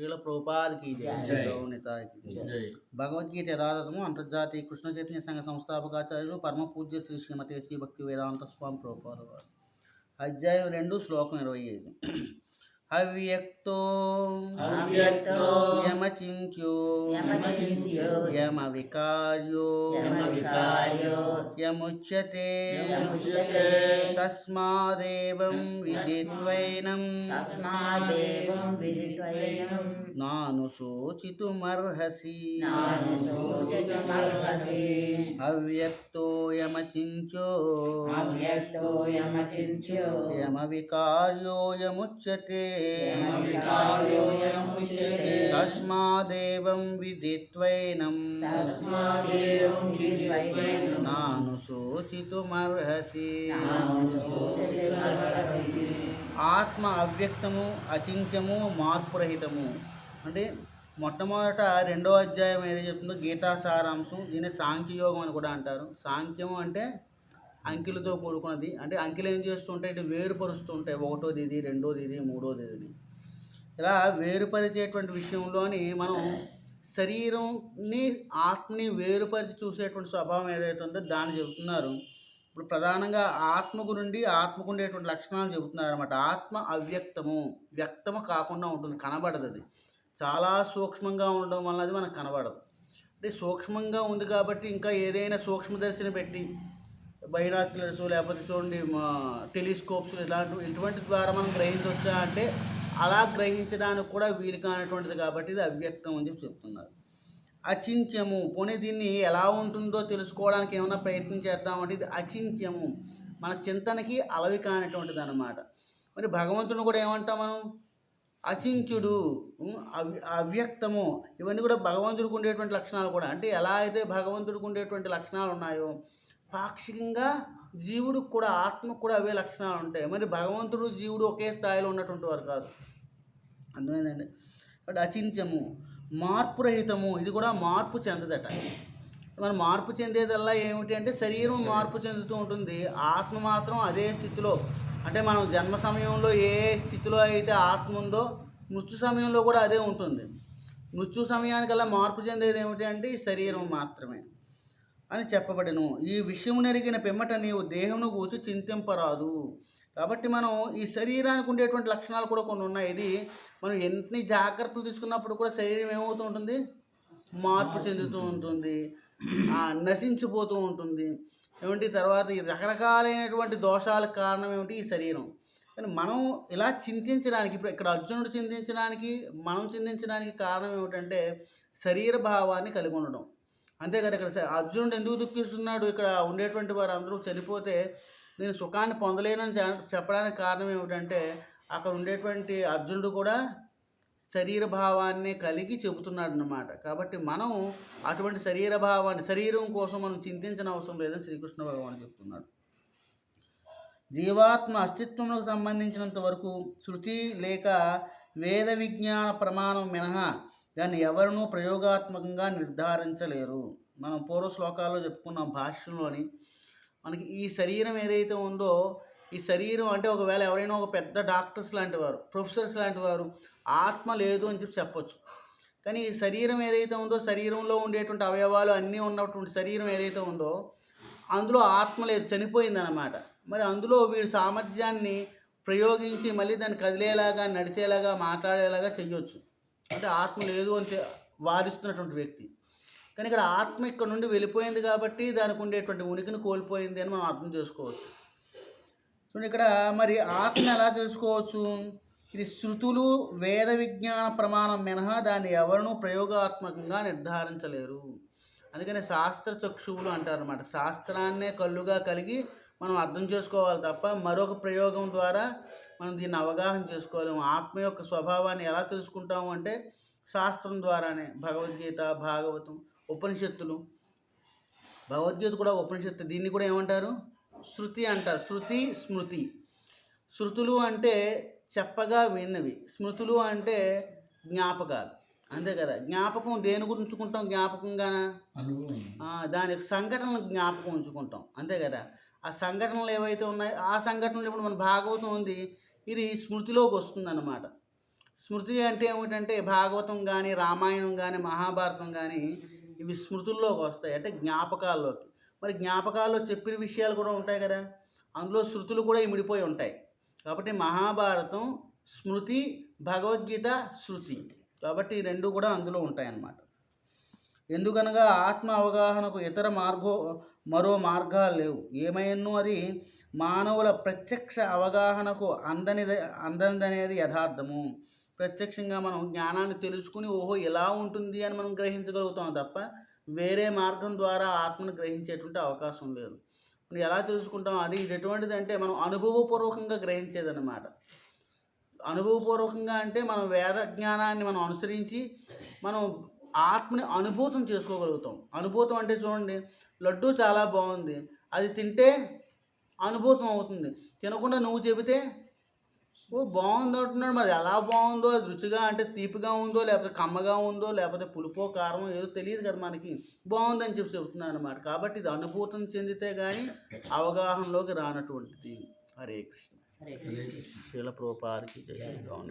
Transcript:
శ్రీల ప్రభుపాదికి భగవద్గీత యథాతథము అంతర్జాతీయ కృష్ణ చైతన్య సంఘ సంస్థాపకాచార్యులు పరమ పూజ్య శ్రీ శ్రీమతి శ్రీ భక్తి వేదాంత స్వామి ప్రభుపాద అధ్యాయం రెండు శ్లోకం ఇరవై ఐదు. అవ్యక్తో యమచింత్యో యమచింత్యో యమ వికార్యో యమవికార్యో యముచ్యతే తస్మాదేవం విదిత్వైనం నాను శోచితుమర్హసి నాను శోచితుమర్హసి అవ్యక్తో యమచించో. అవ్యక్తో యమచింత్యో యమ వికార్యో యముచ్యతే. యమవికార్యో యముచ్యతే. తస్మాదేవం విదిత్వైనం. నాను శోచితుమర్హసి. ఆత్మ అవ్యక్తము అచింత్యము మార్పురహితము. అంటే మొట్టమొదట రెండో అధ్యాయం ఏదో చెప్తుందో గీతా సారాంశం దీన్ని సాంఖ్యయోగం అని కూడా అంటారు. సాంఖ్యం అంటే అంకెలతో కూడుకున్నది. అంటే అంకెలు ఏం చేస్తుంటాయి? ఇటు వేరుపరుస్తూ ఉంటాయి ఒకటోది ఇది రెండోది ఇది మూడోది ఇది. ఇలా వేరుపరిచేటువంటి విషయంలోని మనం శరీరంని ఆత్మని వేరుపరిచి చూసేటువంటి స్వభావం ఏదైతే ఉందో దాన్ని చెబుతున్నారు. ఇప్పుడు ప్రధానంగా ఆత్మకు నుండి ఆత్మకు ఉండేటువంటి లక్షణాలు చెబుతున్నారు అనమాట ఆత్మ అవ్యక్తము. వ్యక్తము కాకుండా ఉంటుంది. కనబడదు అది చాలా సూక్ష్మంగా ఉండడం వల్ల అది మనకు కనబడదు. అంటే సూక్ష్మంగా ఉంది కాబట్టి ఇంకా ఏదైనా సూక్ష్మదర్శిని పెట్టి బైనాక్యులర్స్ లేకపోతే చూడండి మా టెలిస్కోప్స్ ఇలాంటి ఇటువంటి ద్వారా మనం గ్రహించవచ్చా అంటే అలా గ్రహించడానికి కూడా వీలు కానటువంటిది కాబట్టి ఇది అవ్యక్తం అని చెప్పి చెప్తున్నారు. అచింత్యము పోనీ దీన్ని ఎలా ఉంటుందో తెలుసుకోవడానికి ఏమైనా ప్రయత్నం చేద్దామంటే ఇది అచింత్యము. మన చింతనకి అలవి కానటువంటిది అనమాట మరి భగవంతుని కూడా ఏమంటాం మనం? అచించుడు అవ్యక్తము. ఇవన్నీ కూడా భగవంతుడికి ఉండేటువంటి లక్షణాలు కూడా. అంటే ఎలా అయితే భగవంతుడికి ఉండేటువంటి లక్షణాలు ఉన్నాయో పాక్షికంగా జీవుడికి కూడా ఆత్మకు కూడా అవే లక్షణాలు ఉంటాయి. మరి భగవంతుడు జీవుడు ఒకే స్థాయిలో ఉన్నటువంటి వారు కాదు. అర్థమైందండి? కాబట్టి అచించము మార్పురహితము ఇది కూడా మార్పు చెందదట. మన మార్పు చెందేదల్లా ఏమిటి అంటే శరీరం మార్పు చెందుతూ ఉంటుంది. ఆత్మ మాత్రం అదే స్థితిలో అంటే మనం జన్మ సమయంలో ఏ స్థితిలో అయితే ఆత్మ ఉందో మృత్యు సమయంలో కూడా అదే ఉంటుంది. మృత్యు సమయానికల్లా మార్పు చెందేది ఏమిటి అంటే ఈ శరీరం మాత్రమే అని చెప్పబడను. ఈ విషయం నెరిగిన పిమ్మట నీవు దేహంను కూర్చి చింతింపరాదు. కాబట్టి మనం ఈ శరీరానికి ఉండేటువంటి లక్షణాలు కూడా కొన్ని ఉన్నాయి. ఇది మనం ఎన్ని జాగ్రత్తలు తీసుకున్నప్పుడు కూడా శరీరం ఏమవుతూ ఉంటుంది? మార్పు చెందుతూ ఉంటుంది. నశించిపోతూ ఉంటుంది. ఏమిటి తర్వాత ఈ రకరకాలైనటువంటి దోషాలకు కారణం ఏమిటి? ఈ శరీరం. కానీ మనం ఇలా చింతించడానికి ఇప్పుడు ఇక్కడ అర్జునుడు చింతించడానికి మనం చింతించడానికి కారణం ఏమిటంటే శరీర భావాన్ని కలిగి ఉండడం. అంతేకాదు ఇక్కడ అర్జునుడు ఎందుకు దుఃఖిస్తున్నాడు? ఇక్కడ ఉండేటువంటి వారు అందరూ చనిపోతే నేను సుఖాన్ని పొందలేనని చెప్పడానికి కారణం ఏమిటంటే అక్కడ ఉండేటువంటి అర్జునుడు కూడా శరీర భావాన్ని కలిగి చెబుతున్నాడు అన్నమాట కాబట్టి మనం అటువంటి శరీర భావాన్ని శరీరం కోసం మనం చింతించిన అవసరం లేదని శ్రీకృష్ణ భగవాన్ చెప్తున్నాడు. జీవాత్మ అస్తిత్వంలోకి సంబంధించినంత వరకు శృతి లేక వేద విజ్ఞాన ప్రమాణం మినహా దాన్ని ఎవరినూ ప్రయోగాత్మకంగా నిర్ధారించలేరు. మనం పూర్వ శ్లోకాల్లో చెప్పుకున్న భాష్యంలోని మనకి ఈ శరీరం ఏదైతే ఉందో ఈ శరీరం అంటే ఒకవేళ ఎవరైనా ఒక పెద్ద డాక్టర్స్ లాంటి వారు ప్రొఫెసర్స్ లాంటి వారు ఆత్మ లేదు అని చెప్పి చెప్పొచ్చు. కానీ ఈ శరీరం ఏదైతే ఉందో శరీరంలో ఉండేటువంటి అవయవాలు అన్నీ ఉన్నటువంటి శరీరం ఏదైతే ఉందో అందులో ఆత్మ లేదు చనిపోయిందన్నమాట. మరి అందులో వీడి సామర్థ్యాన్ని ప్రయోగించి మళ్ళీ దాన్ని కదిలేలాగా నడిచేలాగా మాట్లాడేలాగా చెయ్యొచ్చు. అంటే ఆత్మ లేదు అని వాదిస్తున్నటువంటి వ్యక్తి. కానీ ఇక్కడ ఆత్మ ఇక్కడ నుండి వెళ్ళిపోయింది కాబట్టి దానికి ఉండేటువంటి ఉనికిని కోల్పోయింది అని మనం అర్థం చేసుకోవచ్చు. చూడండి ఇక్కడ మరి ఆత్మ ఎలా తెలుసుకోవచ్చు? ఇది శృతులు వేద విజ్ఞాన ప్రమాణం మినహా దాన్ని ఎవరినూ ప్రయోగాత్మకంగా నిర్ధారించలేరు. అందుకని శాస్త్ర చక్షువులు అంటారన్నమాట. శాస్త్రాన్నే కళ్ళుగా కలిగి మనం అర్థం చేసుకోవాలి తప్ప మరొక ప్రయోగం ద్వారా మనం దీన్ని అవగాహన చేసుకోలేము. ఆత్మ యొక్క స్వభావాన్ని ఎలా తెలుసుకుంటాము అంటే శాస్త్రం ద్వారానే. భగవద్గీత భాగవతం ఉపనిషత్తులు. భగవద్గీత కూడా ఉపనిషత్తు. దీన్ని కూడా ఏమంటారు? శృతి అంటారు. శృతి స్మృతి. శృతులు అంటే చెప్పగా విన్నవి. స్మృతులు అంటే జ్ఞాపకాలు. అంతే కదా? జ్ఞాపకం దేని గురించి ఉంచుకుంటాం? జ్ఞాపకంగానా? ఆ, దాని యొక్క సంఘటనలు జ్ఞాపకం ఉంచుకుంటాం. అంతే కదా? ఆ సంఘటనలు ఏవైతే ఉన్నాయో ఆ సంఘటనలు ఇప్పుడు మన భాగవతం ఉంది. ఇది స్మృతిలోకి వస్తుందన్నమాట. స్మృతి అంటే ఏమిటంటే భాగవతం కానీ రామాయణం కానీ మహాభారతం కానీ ఇవి స్మృతుల్లోకి వస్తాయి. అంటే జ్ఞాపకాల్లోకి. మరి జ్ఞాపకాల్లో చెప్పిన విషయాలు కూడా ఉంటాయి కదా. అందులో శృతులు కూడా ఇమిడిపోయి ఉంటాయి. కాబట్టి మహాభారతం స్మృతి భగవద్గీత శృతి కాబట్టి ఈ రెండు కూడా అందులో ఉంటాయన్నమాట. ఎందుకనగా ఆత్మ అవగాహనకు ఇతర మార్గో మరో మార్గాలు లేవు. ఏమైనను అది మానవుల ప్రత్యక్ష అవగాహనకు అందనిది అందనిదనేది యథార్థము. ప్రత్యక్షంగా మనం జ్ఞానాన్ని తెలుసుకుని ఓహో ఎలా ఉంటుంది అని మనం గ్రహించగలుగుతాం తప్ప వేరే మార్గం ద్వారా ఆత్మను గ్రహించేటువంటి అవకాశం లేదు. మనం ఎలా తెలుసుకుంటాం? అది ఇది ఎటువంటిది అంటే మనం అనుభవపూర్వకంగా గ్రహించేదన్నమాట. అనుభవపూర్వకంగా అంటే మనం వేద జ్ఞానాన్ని మనం అనుసరించి మనం ఆత్మని అనుభూతం చేసుకోగలుగుతాం. అనుభూతం అంటే చూడండి లడ్డు చాలా బాగుంది. అది తింటే అనుభూతం అవుతుంది. తినకుండా నువ్వు చెబితే ఓ బాగుంది అంటున్నాడు. మరి ఎలా బాగుందో? అది రుచిగా అంటే తీపిగా ఉందో లేకపోతే కమ్మగా ఉందో లేకపోతే పులుపో కారమో ఏదో తెలియదు కదా మనకి. బాగుందని చెప్పి చెబుతున్నాను అనమాట కాబట్టి ఇది అనుభూతం చెందితే కానీ అవగాహనలోకి రానటువంటిది. హరే కృష్ణ. శీల ప్రోపాదికి జయ